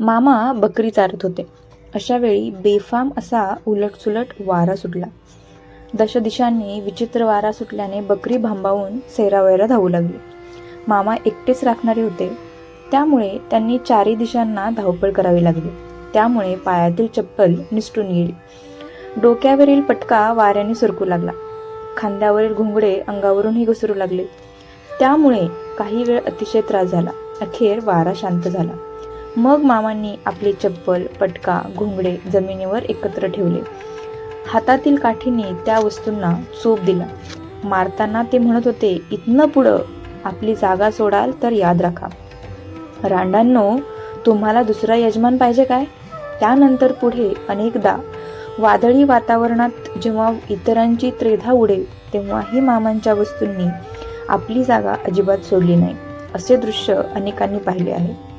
मामा बकरी चारत होते. अशावेळी बेफाम असा उलटसुलट वारा सुटला. दशदिशांनी विचित्र वारा सुटल्याने बकरी भांबावून सैरावैरा धावू लागली. मामा एकटेच राखणारे होते. त्यामुळे त्यांनी चारी दिशांना धावपळ करावी लागली. त्यामुळे पायातील चप्पल निसटून गेली डोक्यावरील पटका वाऱ्याने सरकू लागला. खांद्यावरील घुंगडे अंगावरूनही घसरू लागले. त्यामुळे काही वेळ अतिशय त्रास झाला. अखेर वारा शांत झाला. मग मामांनी आपली चप्पल पटका घोंगडे जमिनीवर एकत्र ठेवले. हातातील काठीने त्या वस्तूंना चोप दिला. मारताना ते म्हणत होते इथनं पुढं आपली जागा सोडाल तर याद राखा. रांडांनो तुम्हाला दुसरा यजमान पाहिजे काय? त्यानंतर पुढे अनेकदा वादळी वातावरणात जेव्हा इतरांची त्रेधा उडेल तेव्हाही मामांच्या वस्तूंनी आपली जागा अजिबात सोडली नाही असे दृश्य अनेकांनी पाहिले आहे.